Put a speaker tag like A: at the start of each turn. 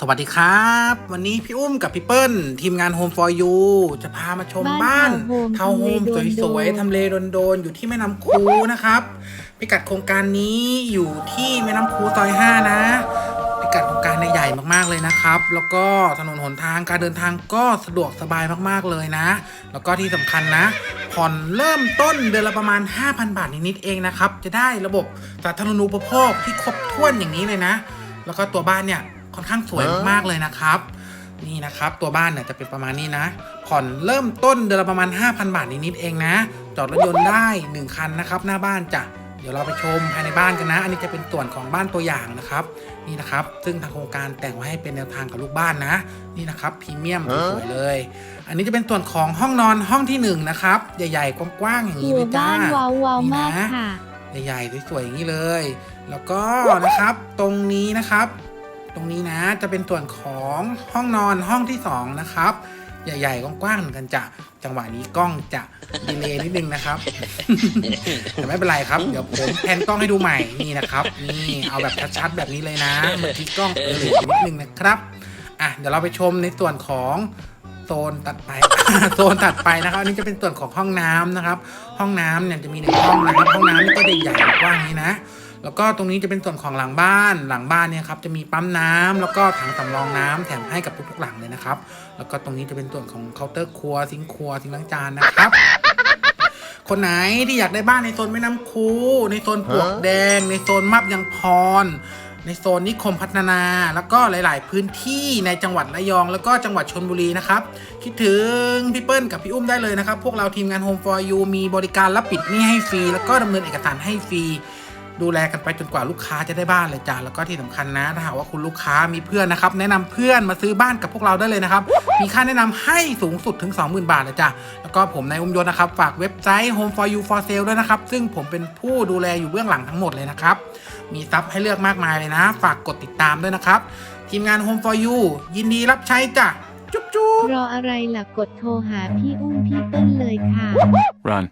A: สวัสดีครับ วันนี้พี่อุ้มกับพี่เปิ้ล ทีมงาน Home for You จะพามาชม
B: บ้า
A: บ้านน
B: ทาวน์โฮม
A: ทาวน์โฮม
B: ทำเล
A: สวยๆ
B: โดนๆ
A: ทำเลโดนๆ อยู่ที่แม่น้ำคูนะครับ พิกัดโครงการนี้อยู่ที่แม่น้ำคูซอย 5 นะ พิกัดโครงการในยใหญ่มากๆเลยนะครับ แล้วก็ถนนหนทางการเดินทางก็สะดวกสบายมากๆเลยนะ แล้วก็ที่สำคัญนะ ผ่อนเริ่มต้นเดือนละประมาณ 5,000 บาทนิดๆเองนะครับ จะได้ระบบสาธารณูปโภคที่ครบถ้วนอย่างนี้เลยนะ แล้วก็ตัวบ้านเนี่ย ค่อนข้างสวยมากๆเลยนะครับ นี่นะครับ ตัวบ้านเนี่ยจะเป็นประมาณนี้นะ ผ่อนเริ่มต้นเดือนละประมาณ 5,000 บาทนิดๆเองนะ จอดรถยนต์ได้ 1 คันนะครับ หน้าบ้านจะเดี๋ยวเราไปชมภายในบ้านกันนะ อันนี้จะเป็นส่วนของบ้านตัวอย่างนะครับ นี่นะครับ ซึ่งทางโครงการแต่งไว้ให้เป็นแนวทางกับลูกบ้านนะ นี่นะครับพรีเมียมสวยๆเลย อันนี้จะเป็นส่วนของห้องนอนห้องที่หนึ่งนะครับ ใหญ่ๆกว้างๆอย่างนี้
B: หั
A: เล
B: วย
A: จ้า
B: บ้านว้าววาว
A: นี่
B: มาก
A: นะ
B: ค่ะ
A: ใหญ่ๆสวยๆอย่างนี้เลย แล้วก็นะครับตรงนี้นะครับ ตรงนี้นะจะเป็นส่วนของห้องนอนห้องที่สองนะครับ ใหญ่ๆกว้างๆเหมือนกันจะจังหวะนี้กล้องจะดีเลย์นิดนึงนะครับ แต่ไม่เป็นไรครับ เดี๋ยวผมแพนกล้องให้ดูใหม่นี่นะครับ นี่เอาแบบชัดๆแบบนี้เลยนะเมื่อกี้กล้องเออเหลือนิดนึงนะครับอะเดี๋ยวเราไปชมในส่วนของโซนตัดไปโซนถัดไปนะครับอันนี้จะเป็นส่วนของห้องน้ำนะครับ ห้องน้ำเนี่ยจะมีหนึ่งห้องนะครับห้องน้ำนี่ก็ใหญ่กว้างนี้นะ แล้วก็ตรงนี้จะเป็นส่วนของหลังบ้านหลังบ้านเนี่ยครับจะมีปั๊มน้ำแล้วก็ถังสำรองน้ำแถมให้กับทุกๆหลังเลยนะครับ แล้วก็ตรงนี้จะเป็นส่วนของเคาน์เตอร์ครัวซิงค์ครัวซิงค์ล้างจานนะครับคนไหนที่อยากได้บ้านในโซนแม่น้ำคู ในโซนปลวกแดง ในโซนมับยังพร ในโซนนิคมพัฒนา แล้วก็หลาย ๆ พื้นที่ในจังหวัดระยอง แล้วก็จังหวัดชนบุรีนะครับ คิดถึงพี่เปิ้ลกับพี่อุ้มได้เลยนะครับ พวกเราทีมงาน Home for You มีบริการรับปิดหนี้ให้ฟรี แล้วก็ดำเนินเอกสารให้ฟรี ดูแลกันไปจนกว่าลูกค้าจะได้บ้านเลยจ้าแล้วก็ที่สำคัญนะถ้าหากว่าคุณลูกค้ามีเพื่อนนะครับแนะนำเพื่อนมาซื้อบ้านกับพวกเราได้เลยนะครับมีค่าแนะนำให้สูงสุดถึง 20,000 บาทเลยจ้ะแล้วก็ผมนายอุ้มยศนะครับฝากเว็บไซต์ Home for You for Sale ด้วยนะครับซึ่งผมเป็นผู้ดูแลอยู่เบื้องหลังทั้งหมดเลยนะครับมีซับให้เลือกมากมายเลยนะ ฝากกดติดตามด้วยนะครับทีมงาน Home for You ยินดีรับใช้จ้ะจุ๊บจุ๊บ
B: รออะไรล่ะกดโทรหาพี่อุ้มพี่เปิ้ลเลยค่ะ
C: Run.